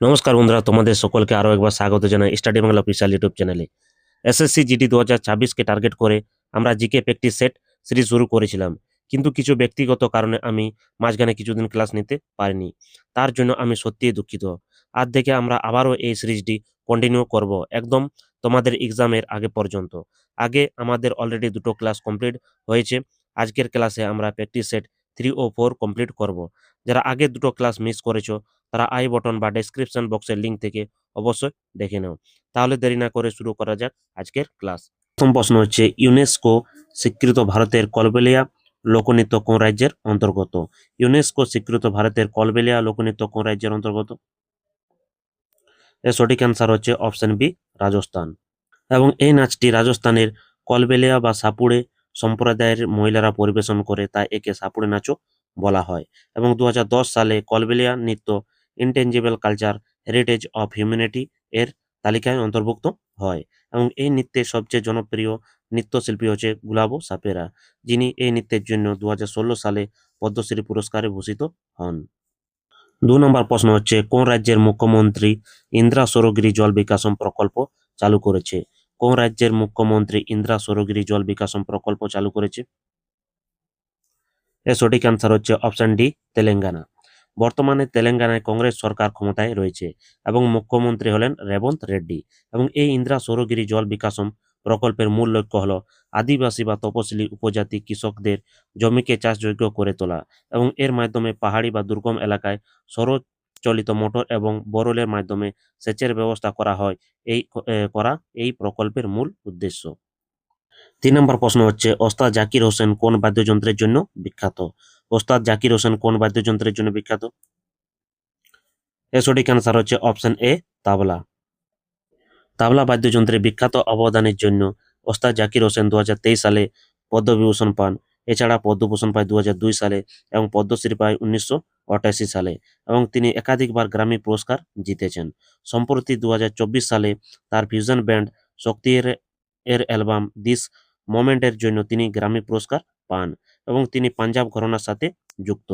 নমস্কার বন্ধুরা, তোমাদের সকলকে আরও একবার স্বাগত জানাই স্টাডি বাংলা অফিসিয়াল ইউটিউব চ্যানেলে এসএসসি জিডি দু হাজার ছাব্বিশকে টার্গেট করে আমরা জিকে প্র্যাকটিস সেট সিরিজ শুরু করেছিলাম। কিন্তু কিছু ব্যক্তিগত কারণে আমি মাঝখানে কিছুদিন ক্লাস নিতে পারিনি। তার জন্য আমি সত্যিই দুঃখিত। আজ থেকে আমরা আবারও এই সিরিজটি কন্টিনিউ করব একদম তোমাদের এক্সামের আগে পর্যন্ত। আগে আমাদের অলরেডি দুটো ক্লাস কমপ্লিট হয়েছে। আজকের ক্লাসে আমরা প্র্যাকটিস সেট থ্রি ও ফোর কমপ্লিট করব। যারা আগে দুটো ক্লাস মিস করেছ তারা আই বটন বা ডেসক্রিপশন বক্সের লিঙ্ক থেকে অবশ্যই দেখে নাও। তাহলে দেরি না করে শুরু করা যাক আজকের ক্লাস প্রথম প্রশ্ন হচ্ছে ইউনেস্কো স্বীকৃত ভারতের কলবেলিয়া লোকনৃত্য কোন রাজ্যের অন্তর্গত? ইউনেস্কো স্বীকৃত ভারতের কলবেলিয়া লোকনৃত্য কোন রাজ্যের অন্তর্গত? এর সঠিক অ্যান্সার হচ্ছে অপশন বি রাজস্থান। এবং এই নাচটি রাজস্থানের কলবেলিয়া বা সাপুড়ে সম্প্রদায়ের মহিলারা পরিবেশন করে তাই একে সাপুড়ে নাচও বলা হয়। এবং দু হাজার দশ সালে কলবেলিয়া নৃত্য intangible culture heritage of humanity এর তালিকায় অন্তর্ভুক্ত হয়। এবং এই নৃত্যের সবচেয়ে জনপ্রিয় নৃত্যশিল্পী হচ্ছে গুলাবো সাপেরা, যিনি এই নৃত্যের জন্য দু হাজার ষোলো সালে পদ্মশ্রী পুরস্কারে ভূষিত হন। দু নম্বর প্রশ্ন হচ্ছে, কোন রাজ্যের মুখ্যমন্ত্রী ইন্দ্রা সৌরগিরি জল বিকাশম প্রকল্প চালু করেছে? কোন রাজ্যের মুখ্যমন্ত্রী ইন্দ্রা সৌরগিরি জল বিকাশম প্রকল্প চালু করেছে? এর সঠিক অ্যান্সার হচ্ছে অপশন ডি তেলেঙ্গানা। বর্তমানে তেলেঙ্গানায় কংগ্রেস সরকার ক্ষমতায় রয়েছে এবং মুখ্যমন্ত্রী হলেন রেবন্ত রেড্ডি এবং এই ইন্দ্রা সৌরগিরি জল বিকাশম প্রকল্পের মূল লক্ষ্য হল আদিবাসী বা তপশিলি উপজাতি কৃষকদের জমিকে চাষযোগ্য করে তোলা এবং এর মাধ্যমে পাহাড়ি বা দুর্গম এলাকায় সরচলিত মোটর এবং বোরলের মাধ্যমে সেচের ব্যবস্থা করা হয়। এই করা এই প্রকল্পের মূল উদ্দেশ্য। তিন নম্বর প্রশ্ন হচ্ছে, ওস্তাদ জাকির হোসেন কোন বাদ্যযন্ত্রের জন্য বিখ্যাত? ওস্তাদ জাকির হোসেন কোন বাদ্যযন্ত্রের জন্য বিখ্যাত? এর সঠিক অ্যান্সার হচ্ছে অপশন এ, তাবলা। তাবলা বাদ্যযন্ত্রের বিখ্যাত অবদানের জন্য ওস্তাদ জাকির হোসেন দু হাজার তেইশ সালে পদ্মবিভূষণ পান। এছাড়া পদ্মভূষণ পায় দু হাজার দুই সালে এবং পদ্মশ্রী পায় উনিশশো সালে এবং তিনি একাধিকবার গ্রামী পুরস্কার জিতেছেন। সম্প্রতি দু হাজার চব্বিশ সালে তার ফিউশন ব্যান্ড শক্তি এর এর অ্যালবাম দিস মোমেন্টের জন্য তিনি গ্রামী পুরস্কার পান। এবং তিনি পাঞ্জাব ঘরানার সাথে যুক্ত।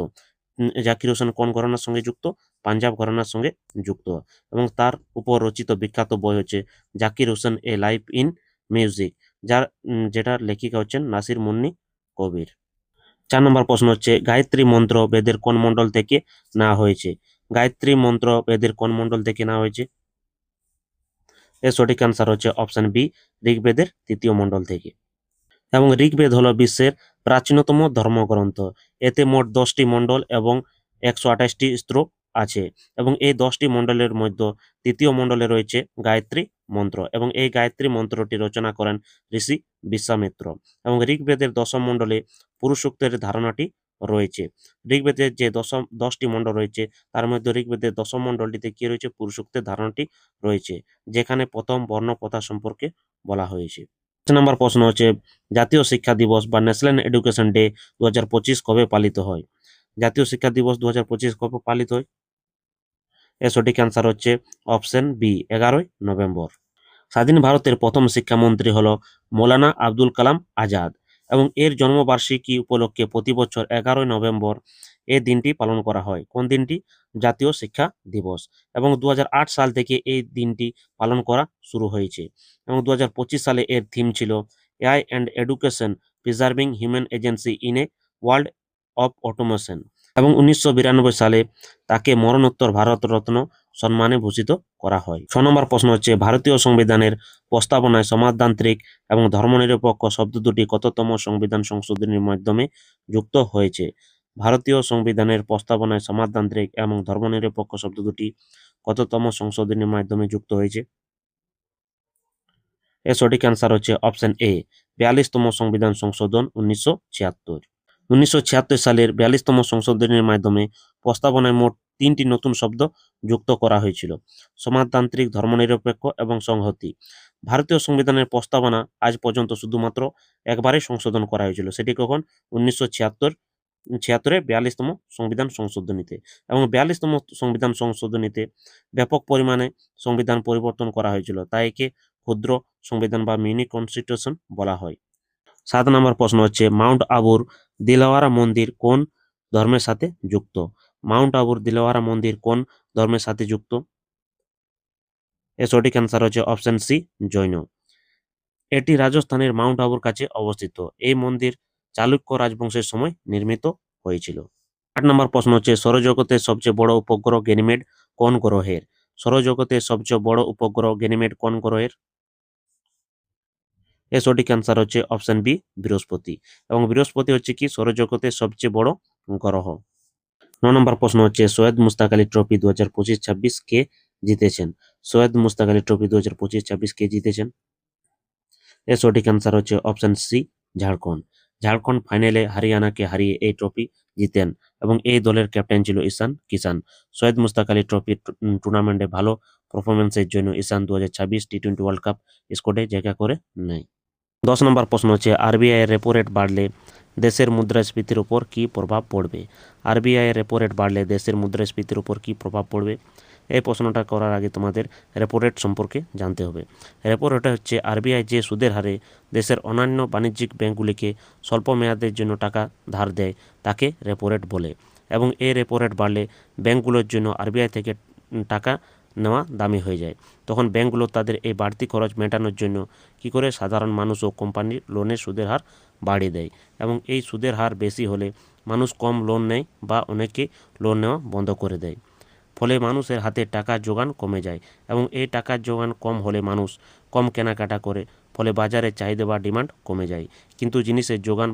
জাকির হোসেন কোন ঘরানার সঙ্গে যুক্ত? পাঞ্জাব ঘরানার সঙ্গে যুক্ত। এবং তার উপর রচিত বিখ্যাত বই হচ্ছে Zakir Hussain A life in music, যার যেটার লেখিকা হচ্ছেন নাসির মুন্নি কবির। চার নম্বর প্রশ্ন হচ্ছে, গায়ত্রী মন্ত্র বেদের কোন মণ্ডল থেকে নেওয়া হয়েছে? গায়ত্রী মন্ত্র বেদের কোন মণ্ডল থেকে না হয়েছে? এর সঠিক অ্যান্সার হচ্ছে অপশন বি ঋগ্বেদের তৃতীয় মণ্ডল থেকে। এবং ঋগ্বেদ হলো বিশ্বের প্রাচীনতম ধর্মগ্রন্থ। এতে মোট দশটি মণ্ডল এবং একশো আঠাশটি শ্লোক আছে এবং এই দশটি মণ্ডলের মধ্যে তৃতীয় মণ্ডলে রয়েছে গায়ত্রী মন্ত্র এবং এই গায়ত্রী মন্ত্রটি রচনা করেন ঋষি বিশ্বামিত্র এবং ঋগ্বেদের দশম মণ্ডলে পুরুষোক্তের ধারণাটি রয়েছে। ঋগ্বেদের যে দশম, দশটি মণ্ডল রয়েছে, তার মধ্যে ঋগ্বেদের দশম মণ্ডলটিতে কি রয়েছে? পুরুষোক্তের ধারণাটি রয়েছে, যেখানে প্রথম বর্ণ প্রথা সম্পর্কে বলা হয়েছে। নম্বর প্রশ্ন হচ্ছে, জাতীয় শিক্ষা দিবস বা ন্যাশনাল এডুকেশন ডে দু হাজার পঁচিশ কবে পালিত হয়? জাতীয় শিক্ষা দিবস দু হাজার পঁচিশ কবে পালিত হয়? এর সঠিক অ্যান্সার হচ্ছে অপশন বি এগারোই নভেম্বর। স্বাধীন ভারতের প্রথম শিক্ষামন্ত্রী হলো মৌলানা আব্দুল কালাম আজাদ এবং এর জন্মবার্ষিকী উপলক্ষে প্রতি বছর এগারোই নভেম্বর এই দিনটি পালন করা হয়। কোন দিনটি? জাতীয় শিক্ষা দিবস। এবং দু হাজার আট সাল থেকে এই দিনটি পালন করা শুরু হয়েছে। এবং দু হাজার পঁচিশ সালে এর থিম ছিল AI and education preserving human agency in a world of automation. এবং উনিশশো বিরানব্বই সালে তাকে মরণোত্তর ভারতরত্ন সম্মানে ভূষিত করা হয়। ছ নম্বর প্রশ্ন হচ্ছে, ভারতীয় সংবিধানের প্রস্তাবনায় সমাজতান্ত্রিক এবং ধর্মনিরপেক্ষ শব্দ দুটি কততম সংবিধান সংশোধনীর মাধ্যমে যুক্ত হয়েছে? ভারতীয় সংবিধানের প্রস্তাবনায় সমাজতান্ত্রিক এবং ধর্মনিরপেক্ষ শব্দ দুটি কততম সংশোধনীর মাধ্যমে যুক্ত হয়েছে? এর সঠিক অ্যান্সার হচ্ছে অপশন এ বিয়াল্লিশতম সংবিধান সংশোধন উনিশশো ছিয়াত্তর। উনিশশো সালের বিয়াল্লিশতম সংশোধনীর মাধ্যমে প্রস্তাবনায় মোট তিনটি নতুন শব্দ যুক্ত করা হয়েছিল, সমাজতান্ত্রিক, ধর্মনিরপেক্ষ এবং সংহতি। ভারতীয় সংবিধানের প্রস্তাবনা আজ পর্যন্ত শুধুমাত্র একবারই সংশোধন করা হয়েছিল, সেটি কখন? উনিশশো ছিয়াত্তর ছিয়াত্তর বিয়াল্লিশতম সংবিধান সংশোধনীতে এবং বিয়াল্লিশতম সংবিধান সংশোধনীতে ব্যাপক পরিমাণে সংবিধান পরিবর্তন করা হয়েছিল। তাই একে ক্ষুদ্র সংবিধান বা মিনি কনস্টিটিউশন বলা হয়। সাত নম্বর প্রশ্ন হচ্ছে, মাউন্ট আবুর দিলওয়ারা মন্দির কোন ধর্মের সাথে যুক্ত? মাউন্ট আবুর দিলওয়ারা মন্দির কোন ধর্মের সাথে যুক্ত? এর সঠিক অ্যান্সার হচ্ছে অপশন সি, জৈন। এটি রাজস্থানের মাউন্ট আবুর কাছে অবস্থিত। এই মন্দির চালুক্য রাজবংশের সময় নির্মিত হয়েছিল। আট নম্বর প্রশ্ন হচ্ছে সৌরজগতের সবচেয়ে বড় উপগ্রহ গেনিমেড কোন গ্রহের? সৌরজগতের সবচেয়ে বড় উপগ্রহ গেনিমেড কোন গ্রহের? এর সঠিক অ্যান্সার হচ্ছে অপশন বি বৃহস্পতি। এবং বৃহস্পতি হচ্ছে কি? সৌরজগতের সবচেয়ে বড় গ্রহ। ন নম্বর প্রশ্ন হচ্ছে, সৈয়দ মুস্তাক আলী ট্রফি দু হাজার পঁচিশ ছাব্বিশ কে জিতেছেন? সৈয়দ মুস্তাক আলী ট্রফি দু হাজার পঁচিশ ছাব্বিশ কে জিতেছেন? এর সঠিক অ্যান্সার হচ্ছে অপশন সি ঝাড়খণ্ড। ঝাড়খণ্ড ফাইনালে হরিয়ানাকে হারিয়ে এই ট্রফি জিতেন এবং এই দলের ক্যাপ্টেন ছিল ঈশান কিষান। সৈয়দ মুস্তাক আলী ট্রফি টুর্নামেন্টে ভালো পারফরমেন্সের জন্য ঈশান দু হাজার ছাব্বিশ টি টোয়েন্টি ওয়ার্ল্ড কাপ স্কোয়াডে জায়গা করে নেয়। দশ নম্বর প্রশ্ন হচ্ছে, আরবিআই এর রেপো রেট বাড়লে দেশের মুদ্রাস্ফীতির উপর কী প্রভাব পড়বে? আরবিআই এর রেপো রেট বাড়লে দেশের মুদ্রাস্ফীতির উপর কী প্রভাব পড়বে? এই প্রশ্নটা করার আগে তোমাদের রেপো রেট সম্পর্কে জানতে হবে। রেপো রেট হচ্ছে আরবিআই যে সুদের হারে দেশের অন্যান্য বাণিজ্যিক ব্যাঙ্কগুলিকে স্বল্প মেয়াদের জন্য টাকা ধার দেয়, তাকে রেপো রেট বলে। এবং এই রেপো রেট বাড়লে ব্যাংকগুলোর জন্য আরবিআই থেকে টাকা নেওয়া দামি হয়ে যায়। তখন ব্যাংকগুলো তাদের এই বাড়তি খরচ মেটানোর জন্য কি করে সাধারণ মানুষ ও কোম্পানির লোনের সুদের হার বাড়িয়ে দেয় এবং এই সুদের হার বেশি হলে মানুষ কম লোন নেয় বা অনেকে লোন নেওয়া বন্ধ করে দেয়। ফলে মানুষের হাতে টাকার যোগান কমে যায় এবং এই টাকার যোগান কম হলে মানুষ কম কেনাকাটা করে, ফলে বাজারে চাহিদা বা ডিমান্ড কমে যায়। কিন্তু জিনিসের যোগান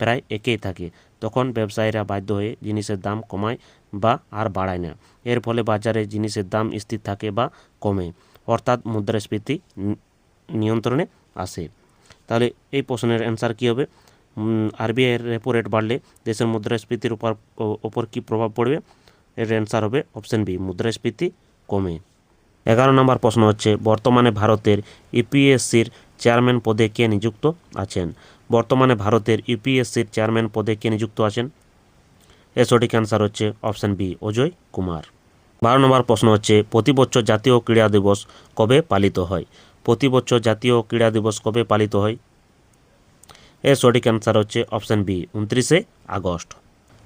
প্রায় একই থাকে। তখন ব্যবসায়ীরা বাধ্য হয়ে জিনিসের দাম কমায় বা আর বাড়ায় না। এর ফলে বাজারে জিনিসের দাম স্থির থাকে বা কমে, অর্থাৎ মুদ্রাস্ফীতি নিয়ন্ত্রণে আসে। তাহলে এই প্রশ্নের অ্যান্সার কী হবে? আরবিআইয়ের রেপো রেট বাড়লে দেশের মুদ্রাস্ফীতির উপর ওপর কী প্রভাব পড়বে? এর অ্যান্সার হবে অপশন বি মুদ্রাস্ফীতি কমে। এগারো নম্বর প্রশ্ন হচ্ছে, বর্তমানে ভারতের ইউপিএসসির চেয়ারম্যান পদে কে নিযুক্ত আছেন? বর্তমানে ভারতের ইউপিএসসির চেয়ারম্যান পদে কে নিযুক্ত আছেন? এর সঠিক অ্যান্সার হচ্ছে অপশন বি অজয় কুমার। বারো নম্বর প্রশ্ন হচ্ছে, প্রতি বছর জাতীয় ক্রীড়া দিবস কবে পালিত হয়? প্রতি বছর জাতীয় ক্রীড়া দিবস কবে পালিত হয়? এর সঠিক অ্যান্সার হচ্ছে অপশন বি উনত্রিশে আগস্ট।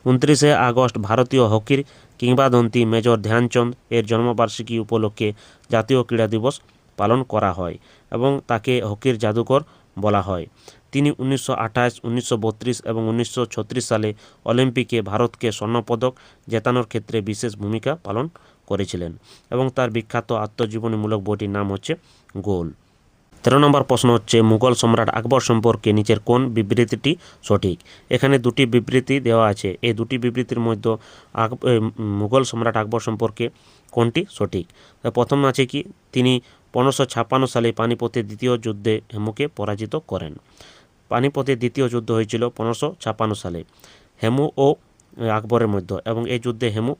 উনত্রিশে আগস্ট ভারতীয় হকির কিংবদন্তি মেজর ধ্যানচন্দ এর জন্মবার্ষিকী উপলক্ষে জাতীয় ক্রীড়া দিবস পালন করা হয় এবং তাকে হকির জাদুকর বলা হয়। তিনি উনিশশো আঠাশ, উনিশশো এবং উনিশশো ছত্রিশ সালে অলিম্পিকে ভারতকে স্বর্ণপদক জেতানোর ক্ষেত্রে বিশেষ ভূমিকা পালন করেছিলেন এবং তার বিখ্যাত আত্মজীবনীমূলক বইটির নাম হচ্ছে গোল। তেরো নম্বর প্রশ্ন হচ্ছে, মুঘল সম্রাট আকবর সম্পর্কে নিচের কোন বিবৃতিটি সঠিক? এখানে দুটি বিবৃতি দেওয়া আছে। এই দুটি বিবৃতির মধ্যে মুঘল সম্রাট আকবর সম্পর্কে কোনটি সঠিক? প্রথম আছে কি, তিনি পনেরোশো ছাপ্পান্ন সালে পানিপথের দ্বিতীয় যুদ্ধে হেমুকে পরাজিত করেন। পানিপথের দ্বিতীয় যুদ্ধ হয়েছিল পনেরোশো ছাপ্পান্ন সালে, হেমু ও আকবরের মধ্যে, এবং এই যুদ্ধে হেমু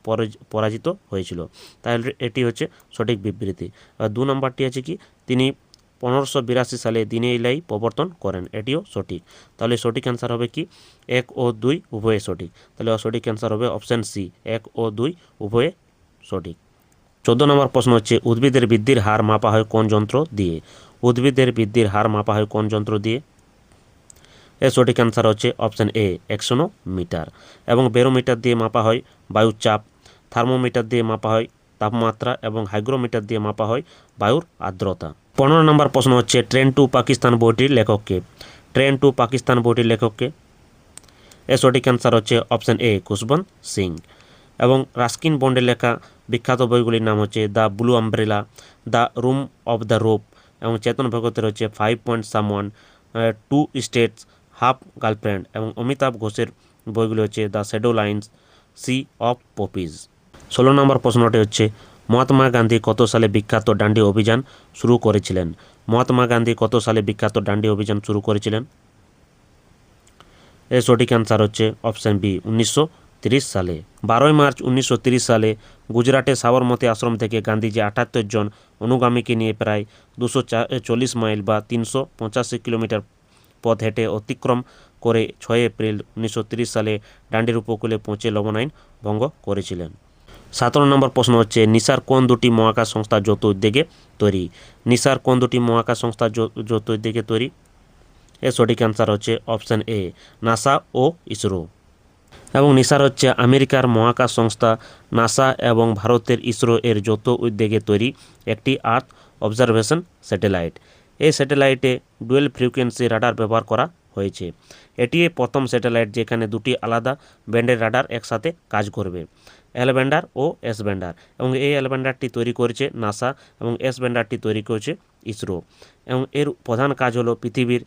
পরাজিত হয়েছিল। তাহলে এটি হচ্ছে সঠিক বিবৃতি। দু নম্বরটি আছে কি, তিনি পনেরোশো বিরাশি সালে দিনে ইলাই প্রবর্তন করেন। এটিও সঠিক। তাহলে সঠিক অ্যান্সার হবে কি? এক ও দুই উভয়ে সঠিক। তাহলে সঠিক অ্যান্সার হবে অপশান সি এক ও দুই উভয়ে সঠিক। চোদ্দ নম্বর প্রশ্ন হচ্ছে, উদ্ভিদের বৃদ্ধির হার মাপা হয় কোন যন্ত্র দিয়ে? উদ্ভিদের বৃদ্ধির হার মাপা হয় কোন যন্ত্র দিয়ে? এর সঠিক অ্যান্সার হচ্ছে অপশান এ একশো মিটার। এবং বেরোমিটার দিয়ে মাপা হয় বায়ুর চাপ থার্মোমিটার দিয়ে মাপা হয় তাপমাত্রা এবং হাইগ্রোমিটার দিয়ে মাপা হয় বায়ুর আর্দ্রতা। পনেরো নম্বর প্রশ্ন হচ্ছে, ট্রেন টু পাকিস্তান বইটির লেখককে। ট্রেন টু পাকিস্তান বইটির লেখককে। এর সঠিক অ্যান্সার হচ্ছে অপশান এ কুশবন্ত সিং। এবং রাস্কিন বন্ডের লেখা বিখ্যাত বইগুলির নাম হচ্ছে the blue umbrella, the room of the rope এবং চেতন ভগতের হচ্ছে five point someone two states, half girlfriend এবং অমিতাভ ঘোষের বইগুলি হচ্ছে the shadow lines, sea of poppies. ষোলো নম্বর প্রশ্নটি হচ্ছে, মহাত্মা গান্ধী কত সালে বিখ্যাত ডান্ডি অভিযান শুরু করেছিলেন? মহাত্মা গান্ধী কত সালে বিখ্যাত ডান্ডি অভিযান শুরু করেছিলেন? এর সঠিক অ্যান্সার হচ্ছে অপশান বি উনিশশো সালে। বারোই মার্চ উনিশশো সালে গুজরাটে সাবরমতী আশ্রম থেকে গান্ধীজি আটাত্তর জন অনুগামীকে নিয়ে প্রায় দুশো চল্লিশ মাইল বা তিনশো পঁচাশি কিলোমিটার পথ হেঁটে অতিক্রম করে ছয় এপ্রিল উনিশশো সালে ডান্ডির উপকূলে পৌঁছে লবণ আইন ভঙ্গ করেছিলেন। সতেরো নম্বর প্রশ্ন হচ্ছে, নিসার কোন দুটি মহাকাশ সংস্থা যৌথ উদ্যোগে তৈরি? নিসার কোন দুটি মহাকাশ সংস্থা যৌ- যৌথ উদ্যোগে তৈরি? এর সঠিক অ্যান্সার হচ্ছে অপশান এ নাসা ও ইসরো। এবং নিসার হচ্ছে, আমেরিকার মহাকাশ সংস্থা নাসা এবং ভারতের ইসরো এর যৌথ উদ্যোগে তৈরি একটি আর্থ অবজারভেশন স্যাটেলাইট। এই স্যাটেলাইটে ডুয়েল ফ্রিকোয়েন্সি রাডার ব্যবহার করা হয়েছে। এটি প্রথম স্যাটেলাইট যেখানে দুটি আলাদা ব্যান্ডের রাডার একসাথে কাজ করবে ব্যান্ডার ও এস ব্যান্ডার এবং এই এল ব্যান্ডারটি তৈরি করেছে নাসা এবং এস ব্যান্ডারটি তৈরি করেছে ইসরো। এবং এর প্রধান কাজ হলো পৃথিবীর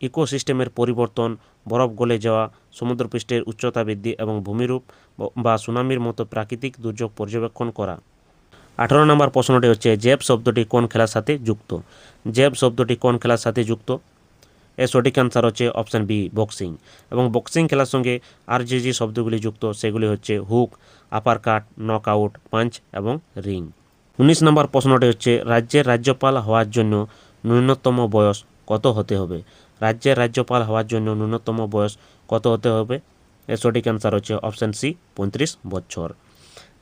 ইকোসিস্টেমের পরিবর্তন, বরফ গলে যাওয়া, সমুদ্রপৃষ্ঠের উচ্চতা বৃদ্ধি এবং ভূমিরূপ বা সুনামির মতো প্রাকৃতিক দুর্যোগ পর্যবেক্ষণ করা। আঠারো নম্বর প্রশ্নটি হচ্ছে, জেব শব্দটি কোন খেলার সাথে যুক্ত? জেব শব্দটি কোন খেলার সাথে যুক্ত? এর সঠিক অ্যান্সার হচ্ছে অপশান বি, বক্সিং। এবং বক্সিং খেলার সঙ্গে আর যে যে শব্দগুলি যুক্ত, সেগুলি হচ্ছে hook, uppercut knockout punch এবং রিং। উনিশ নম্বর প্রশ্নটি হচ্ছে, রাজ্যের রাজ্যপাল হওয়ার জন্য ন্যূনতম বয়স কত হতে হবে? রাজ্যের রাজ্যপাল হওয়ার জন্য ন্যূনতম বয়স কত হতে হবে? এর সঠিক অ্যান্সার হচ্ছে অপশান সি, পঁয়ত্রিশ বছর।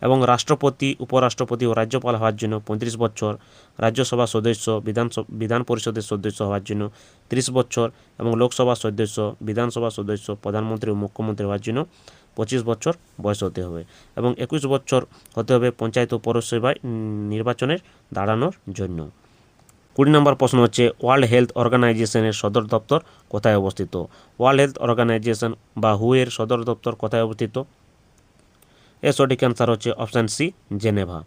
এবং রাষ্ট্রপতি, উপরাষ্ট্রপতি ও রাজ্যপাল হওয়ার জন্য পঁয়ত্রিশ বছর, রাজ্যসভা সদস্য, বিধান বিধান পরিষদের সদস্য হওয়ার জন্য ত্রিশ বছর এবং লোকসভা সদস্য, বিধানসভা সদস্য, প্রধানমন্ত্রী ও মুখ্যমন্ত্রী হওয়ার জন্য পঁচিশ বছর বয়স হতে হবে এবং একুশ বছর হতে হবে পঞ্চায়েত ও পৌরসভায় নির্বাচনের দাঁড়ানোর জন্য। কুড়ি নম্বর প্রশ্ন হচ্ছে ওয়ার্ল্ড হেলথ অর্গানাইজেশনের সদর দপ্তর কোথায় অবস্থিত? ওয়ার্ল্ড হেলথ অর্গানাইজেশন বা হুয়ের সদর দপ্তর কোথায় অবস্থিত? এর সঠিক অ্যান্সার হচ্ছে অপশান সি, জেনেভা।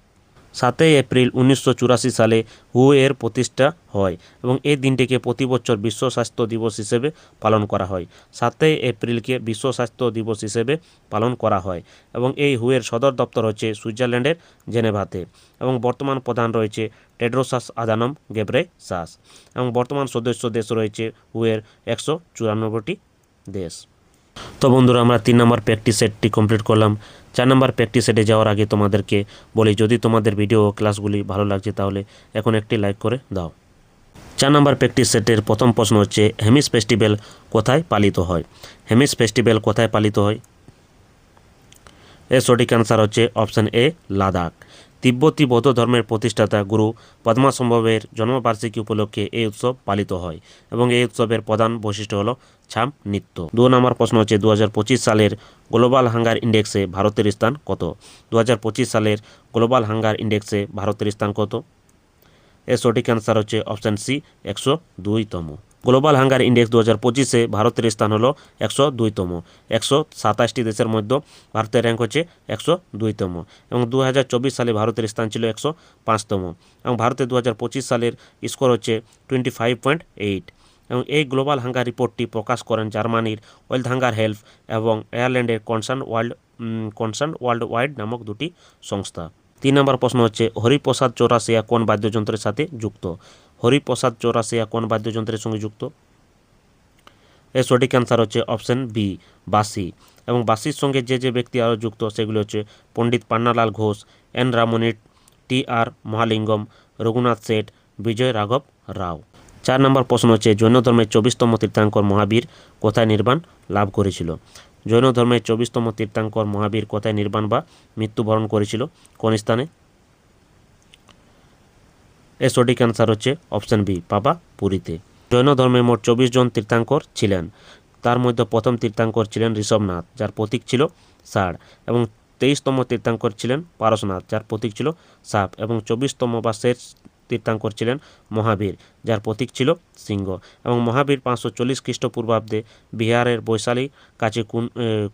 সাতই এপ্রিল উনিশশো চুরাশি সালে হু এর প্রতিষ্ঠা হয় এবং এই দিনটিকে প্রতি বছর বিশ্ব স্বাস্থ্য দিবস হিসেবে পালন করা হয়। সাতই এপ্রিলকে বিশ্ব স্বাস্থ্য দিবস হিসেবে পালন করা হয় এবং এই হু এর সদর দপ্তর হচ্ছে সুইজারল্যান্ডের জেনেভাতে এবং বর্তমান প্রধান রয়েছে টেড্রোসাস আদানম গেব্রে সাস এবং বর্তমান সদস্য দেশ রয়েছে হু এর একশো চুরানব্বইটি দেশ। তো বন্ধুরা, আমরা তিন নম্বর প্র্যাকটিস সেটটি কমপ্লিট করলাম। চার নম্বর প্র্যাকটিস সেটে যাওয়ার আগে তোমাদেরকে বলি, যদি তোমাদের ভিডিও ও ক্লাসগুলি ভালো লাগছে তাহলে এখন একটি লাইক করে দাও। চার নম্বর প্র্যাকটিস সেটের প্রথম প্রশ্ন হচ্ছে হেমিস ফেস্টিভ্যাল কোথায় পালিত হয়? হেমিস ফেস্টিভ্যাল কোথায় পালিত হয়? এর সঠিক অ্যান্সার হচ্ছে অপশান এ লাদাখ। তিব্বতী বৌদ্ধ ধর্মের প্রতিষ্ঠাতা গুরু পদ্মাসম্ভবের জন্মবার্ষিকী উপলক্ষে এই উৎসব পালিত হয় এবং এই উৎসবের প্রধান বৈশিষ্ট্য হল ছাম নৃত্য। দু নম্বর প্রশ্ন হচ্ছে দু হাজার পঁচিশ সালের গ্লোবাল হাঙ্গার ইন্ডেক্সে ভারতের স্থান কত? দু হাজার পঁচিশ সালের গ্লোবাল হাঙ্গার ইন্ডেক্সে ভারতের স্থান কত? এর সঠিক অ্যান্সার হচ্ছে অপশান সি একশো দুইতম গ্লোবাল হাঙ্গার ইন্ডেক্স দু হাজার পঁচিশে ভারতের স্থান হলো একশো দুইতম, একশো সাতাশটি দেশের মধ্যে ভারতের র্যাঙ্ক হচ্ছে একশো দুইতম এবং দু হাজার চব্বিশ সালে ভারতের স্থান ছিল একশো পাঁচতম এবং ভারতের দু হাজার পঁচিশ সালের স্কোর হচ্ছে টোয়েন্টি ফাইভ পয়েন্ট এইট এবং এই গ্লোবাল হাঙ্গার রিপোর্টটি প্রকাশ করেন জার্মানির ওয়েলথ হাঙ্গার হেলথ এবং আয়ারল্যান্ডের concern world concern worldwide নামক দুটি সংস্থা। তিন নম্বর প্রশ্ন হচ্ছে, হরিপ্রসাদ চৌরাশিয়া কোন বাদ্যযন্ত্রের সাথে যুক্ত? হরিপ্রসাদ চৌরাশিয়া কোন বাদ্যযন্ত্রের সঙ্গে যুক্ত? এর সঠিক অ্যান্সার হচ্ছে অপশন বি বাসি এবং বাসির সঙ্গে যে যে ব্যক্তি আরও যুক্ত, সেগুলি হচ্ছে Pandit Pannalal Ghosh, N Ramani T R Mahalingam, Raghunath Seth Vijay রাঘব রাও। চার নম্বর প্রশ্ন হচ্ছে, জৈন ধর্মের চব্বিশতম তীর্থাঙ্কর মহাবীর কোথায় নির্বাণ লাভ করেছিল? জৈন ধর্মের চব্বিশতম তীর্থাঙ্কর মহাবীর কোথায় নির্বাণ বা মৃত্যুবরণ করেছিল? কোন স্থানে? এর সঠিক অ্যান্সার হচ্ছে অপশান বি, বাবা পুরীতে। জৈন ধর্মে মোট চব্বিশ জন তীর্থাঙ্কর ছিলেন। তার মধ্যে প্রথম তীর্থাঙ্কর ছিলেন ঋষভনাথ, যার প্রতীক ছিল ষাঁড় এবং তেইশতম তীর্থাঙ্কর ছিলেন পারশনাথ যার প্রতীক ছিল সাপ এবং চব্বিশতম বা শেষ তীর্থাঙ্কর ছিলেন মহাবীর, যার প্রতীক ছিল সিংহ এবং মহাবীর পাঁচশো চল্লিশ খ্রিস্টপূর্বাব্দে বিহারের বৈশালী কাছে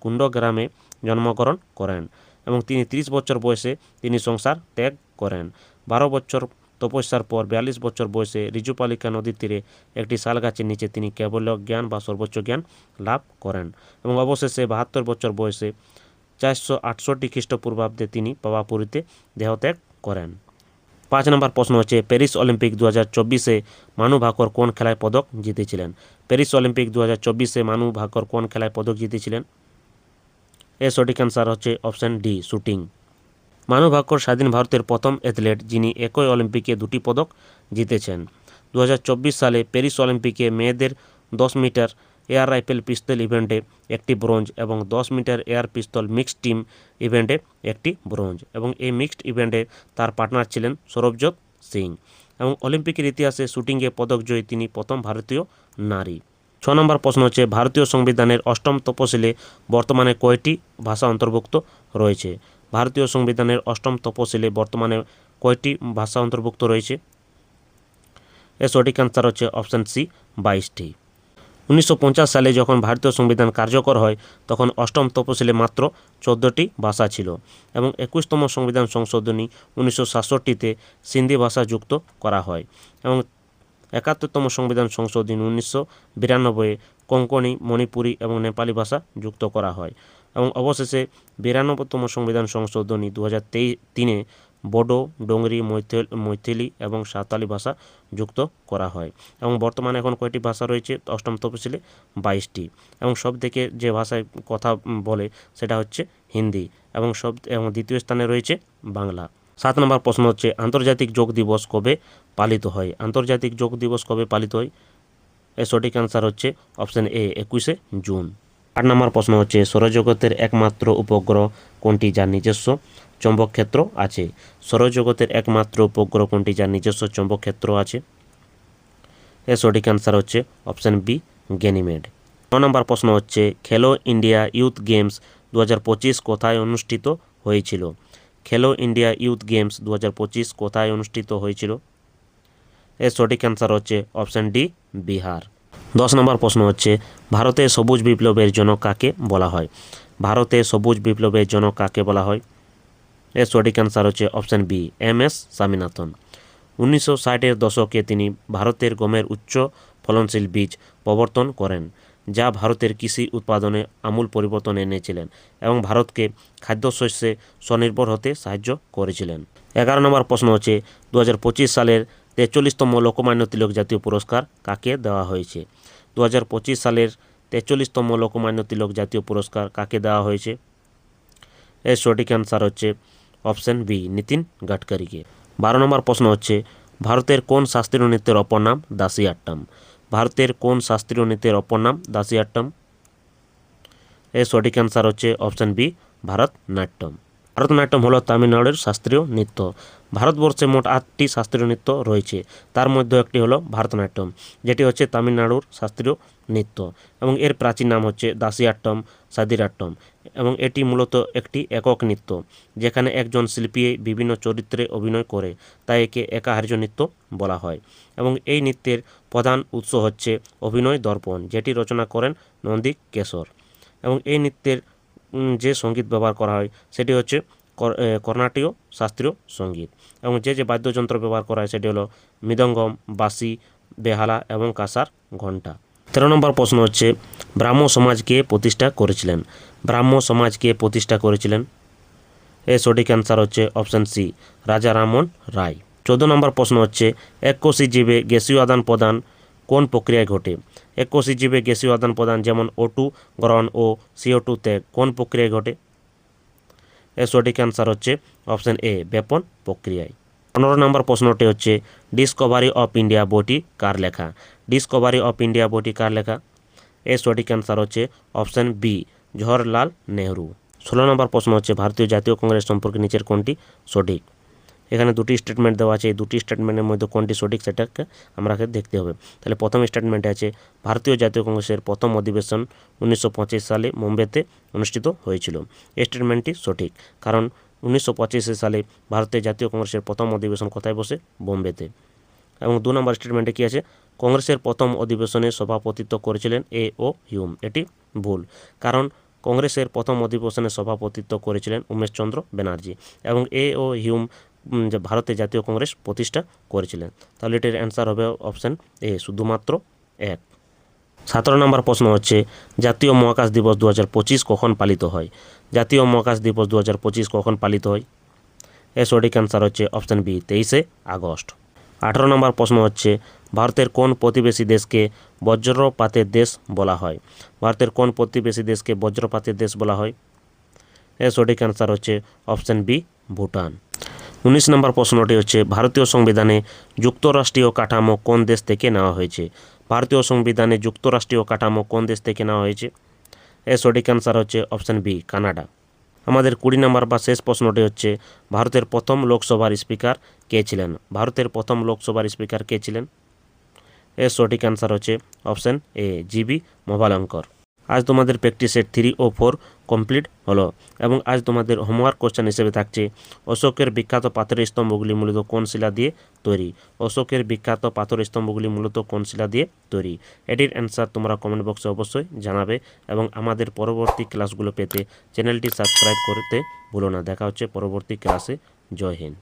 কুণ্ড গ্রামে জন্মগ্রহণ করেন এবং তিনি ত্রিশ বছর বয়সে তিনি সংসার ত্যাগ করেন। বারো বছর তপস্যার পর বিয়াল্লিশ বছর বয়সে রিজুপালিকা নদীর তীরে একটি শাল গাছের নিচে তিনি কেবল জ্ঞান বা সর্বোচ্চ জ্ঞান লাভ করেন এবং অবশেষে বাহাত্তর বছর বয়সে চারশো আটষট্টি খ্রিস্টপূর্বাব্দে তিনি পাওয়াপুরীতে দেহত্যাগ করেন। পাঁচ নম্বর প্রশ্ন হচ্ছে, প্যারিস অলিম্পিক দু হাজার চব্বিশে মানু ভাকর কোন খেলায় পদক জিতেছিলেন? প্যারিস অলিম্পিক দু হাজার চব্বিশে মানু ভাকর কোন খেলায় পদক জিতেছিলেন? এর সঠিক অ্যান্সার হচ্ছে অপশান ডি শুটিং মানু ভাকর স্বাধীন ভারতের প্রথম অ্যাথলেট, যিনি একই অলিম্পিকে দুটি পদক জিতেছেন। দু হাজার চব্বিশ সালে প্যারিস অলিম্পিকে মেয়েদের দশ মিটার এয়ার রাইফেল পিস্তল ইভেন্টে একটি ব্রোঞ্জ এবং দশ metre air pistol mixed team ইভেন্টে একটি ব্রোঞ্জ এবং এই মিক্সড ইভেন্টে তার পার্টনার ছিলেন সৌরভজোৎ সিং এবং অলিম্পিকের ইতিহাসে শুটিংয়ে পদক জয়ী তিনি প্রথম ভারতীয় নারী। ছ নম্বর প্রশ্ন হচ্ছে, ভারতীয় সংবিধানের অষ্টম তপশিলে বর্তমানে কয়টি ভাষা অন্তর্ভুক্ত রয়েছে? ভারতীয় সংবিধানের অষ্টম তপশিলে বর্তমানে কয়টি ভাষা অন্তর্ভুক্ত রয়েছে? এর সঠিক অ্যান্সার হচ্ছে অপশান সি বাইশটি। উনিশশো পঞ্চাশ সালে যখন ভারতীয় সংবিধান কার্যকর হয়, তখন অষ্টম তপশিলে মাত্র চোদ্দোটি ভাষা ছিল এবং একুশতম সংবিধান সংশোধনী উনিশশো সাতষট্টিতে সিন্ধি ভাষা যুক্ত করা হয় এবং একাত্তরতম সংবিধান সংশোধনী উনিশশো বিরানব্বইয়ে কোঙ্কণি, মণিপুরি এবং নেপালি ভাষা যুক্ত করা হয়। এবং অবশেষে বিরানব্বইতম সংবিধান সংশোধনী দু হাজার তিনে বড়ো, ডোংরি, মৈথিল, মৈথিলি এবং সাঁওতালি ভাষা যুক্ত করা হয় এবং বর্তমানে এখন কয়টি ভাষা রয়েছে? অষ্টম তফসিলে বাইশটি এবং সব থেকে যে ভাষায় কথা বলে সেটা হচ্ছে হিন্দি এবং সব এবং দ্বিতীয় স্থানে রয়েছে বাংলা। সাত নম্বর প্রশ্ন হচ্ছে, আন্তর্জাতিক যোগ দিবস কবে পালিত হয়? আন্তর্জাতিক যোগ দিবস কবে পালিত হয়? এর সঠিক অ্যান্সার হচ্ছে অপশন এ, একুশে জুন। আট নম্বর প্রশ্ন হচ্ছে, সৌরজগতের একমাত্র উপগ্রহ কোনটি যার নিজস্ব চৌম্বক ক্ষেত্র আছে? সৌরজগতের একমাত্র উপগ্রহ কোনটি যার নিজস্ব চৌম্বক ক্ষেত্র আছে? এর সঠিক অ্যান্সার হচ্ছে অপশন বি গেনিমেড ন নম্বর প্রশ্ন হচ্ছে, খেলো ইন্ডিয়া ইউথ গেমস দু হাজার পঁচিশ কোথায় অনুষ্ঠিত হয়েছিল? খেলো ইন্ডিয়া ইউথ গেমস দু হাজার পঁচিশ কোথায় অনুষ্ঠিত হয়েছিল? এর সঠিক অ্যান্সার হচ্ছে অপশন ডি বিহার। দশ নম্বর প্রশ্ন হচ্ছে, ভারতে সবুজ বিপ্লবের জনক কাকে বলা হয়? ভারতে সবুজ বিপ্লবের জনক কাকে বলা হয়? এর সঠিক অ্যান্সার হচ্ছে option B M S Swaminathan. উনিশশো ষাটের দশকে তিনি ভারতের গমের উচ্চ ফলনশীল বীজ প্রবর্তন করেন, যা ভারতের কৃষি উৎপাদনে আমূল পরিবর্তন এনেছিলেন এবং ভারতকে খাদ্যশস্যে স্বনির্ভর হতে সাহায্য করেছিলেন। এগারো নম্বর প্রশ্ন হচ্ছে দু হাজার পঁচিশ সালের তেচল্লিশতম লোকমান্য তিলক জাতীয় পুরস্কার কাকে দেওয়া হয়েছে? দু হাজার পঁচিশ সালের তেচল্লিশতম লোকমান্য তিলক জাতীয় পুরস্কার কাকে দেওয়া হয়েছে? এর সঠিক অ্যান্সার হচ্ছে অপশন বি নীতিন গাডকারিকে। বারো নম্বর প্রশ্ন হচ্ছে, ভারতের কোন শাস্ত্রীয় নৃত্যের অপর নাম দাসী আট্টাম? ভারতের কোন শাস্ত্রীয় নৃত্যের অপর নাম দাসী আট্টাম? এর সঠিক অ্যান্সার হচ্ছে অপশন বি ভারতনাট্যম। ভারতনাট্যম হলো তামিলনাড়ুর শাস্ত্রীয় নৃত্য। ভারতবর্ষে মোট আটটি শাস্ত্রীয় নৃত্য রয়েছে। তার মধ্যে একটি হলো ভারতনাট্যম, যেটি হচ্ছে তামিলনাড়ুর শাস্ত্রীয় নৃত্য এবং এর প্রাচীন নাম হচ্ছে দাসী দাসিয়াট্টম, সাদিরাট্টম এবং এটি মূলত একটি একক নৃত্য, যেখানে একজন শিল্পী বিভিন্ন চরিত্রে অভিনয় করে, তাই একে একাহার্য নৃত্য বলা হয় এবং এই নৃত্যের প্রধান উৎস হচ্ছে অভিনয় দর্পণ, যেটি রচনা করেন নন্দী কেশর এবং এই নৃত্যের যে সংগীত ব্যবহার করা হয়, সেটি হচ্ছে কর- কর্ণাটীয় শাস্ত্রীয় সংগীত। এবং যে যে বাদ্যযন্ত্র ব্যবহার করা হয়, সেটি হলো মৃদঙ্গম বাসি বেহালা এবং কাঁসার ঘণ্টা। তেরো নম্বর প্রশ্ন হচ্ছে, ব্রাহ্ম সমাজকে প্রতিষ্ঠা করেছিলেন? ব্রাহ্ম সমাজকে প্রতিষ্ঠা করেছিলেন? এর সঠিক অ্যান্সার হচ্ছে অপশান সি রাজা রামমোহন রায়। চোদ্দ নম্বর প্রশ্ন হচ্ছে, এককোষী জীবে গ্যাসীয় আদান প্রদান কোন প্রক্রিয়ায় ঘটে? এককোষী জীবে গ্যাসীয় আদান প্রদান, যেমন ও টু গ্রহণ ও সিও টু ত্যাগ কোন প্রক্রিয়ায় ঘটে? এর সঠিক অ্যান্সার হচ্ছে অপশান এ ব্যাপন প্রক্রিয়ায়। পনেরো নম্বর প্রশ্নটি হচ্ছে ডিসকভারি অফ ইন্ডিয়া বইটি কার লেখা? ডিসকভারি অফ ইন্ডিয়া বইটি কার লেখা? এর সঠিক অ্যান্সার হচ্ছে অপশান বি জওহরলাল নেহরু। ষোলো নম্বর প্রশ্ন হচ্ছে, ভারতীয় জাতীয় কংগ্রেস সম্পর্কে নিচের কোনটি সঠিক? এখানে দুটি স্টেটমেন্ট দেওয়া আছে, এই দুটি স্টেটমেন্টের মধ্যে কোনটি সঠিক সেটাকে আমাকে দেখতে হবে। তাহলে প্রথম স্টেটমেন্টে আছে, ভারতীয় জাতীয় কংগ্রেসের প্রথম অধিবেশন উনিশশো পঁচিশ সালে মুম্বাইতে অনুষ্ঠিত হয়েছিল। এই স্টেটমেন্টটি সঠিক, কারণ উনিশশো সালে ভারতের জাতীয় কংগ্রেসের প্রথম অধিবেশন কোথায় বসে? বোম্বেতে। এবং দু নম্বর স্টেটমেন্টে কী আছে? কংগ্রেসের প্রথম অধিবেশনে সভাপতিত্ব করেছিলেন এ ও হিউম এটি ভুল, কারণ কংগ্রেসের প্রথম অধিবেশনে সভাপতিত্ব করেছিলেন উমেশচন্দ্র ব্যানার্জি। এবং এ ও হিউম ভারতের জাতীয় কংগ্রেস প্রতিষ্ঠা করেছিলেন। তাহলে এটির অ্যান্সার হবে অপশান এ শুধুমাত্র এক। সতেরো নম্বর প্রশ্ন হচ্ছে, জাতীয় মহাকাশ দিবস দু হাজার পঁচিশ কখন পালিত হয়? জাতীয় মহাকাশ দিবস দু হাজার পঁচিশ কখন পালিত হয়? এর সঠিক অ্যান্সার হচ্ছে অপশান বি তেইশে আগস্ট। আঠারো নম্বর প্রশ্ন হচ্ছে, ভারতের কোন প্রতিবেশী দেশকে বজ্রপাতের দেশ বলা হয়? ভারতের কোন প্রতিবেশী দেশকে বজ্রপাতের দেশ বলা হয়? এর সঠিক অ্যান্সার হচ্ছে অপশান বি ভুটান। উনিশ নম্বর প্রশ্নটি হচ্ছে, ভারতীয় সংবিধানে যুক্তরাষ্ট্রীয় কাঠামো কোন দেশ থেকে নেওয়া হয়েছে? ভারতীয় সংবিধানে যুক্তরাষ্ট্রীয় কাঠামো কোন দেশ থেকে নেওয়া হয়েছে? এর সঠিক অ্যান্সার হচ্ছে অপশান বি কানাডা। আমাদের কুড়ি নম্বর বা শেষ প্রশ্নটি হচ্ছে, ভারতের প্রথম লোকসভার স্পিকার কে ছিলেন? ভারতের প্রথম লোকসভার স্পিকার কে ছিলেন? এর সঠিক অ্যান্সার হচ্ছে অপশান এ জিবি মোবালঙ্কর আজ তোমাদের প্র্যাকটিস সেট থ্রি ও ফোর কমপ্লিট হলো এবং আজ তোমাদের হোমওয়ার্ক কোশ্চেন হিসেবে থাকছে, অশোকের বিখ্যাত পাথরের স্তম্ভগুলি মূলত কোন শিলা দিয়ে তৈরি? অশোকের বিখ্যাত পাথরের স্তম্ভগুলি মূলত কোন শিলা দিয়ে তৈরি? এটির অ্যান্সার তোমরা কমেন্ট বক্সে অবশ্যই জানাবে এবং আমাদের পরবর্তী ক্লাসগুলো পেতে চ্যানেলটি সাবস্ক্রাইব করতে ভুলো না। দেখা হচ্ছে পরবর্তী ক্লাসে জয় হিন্দ।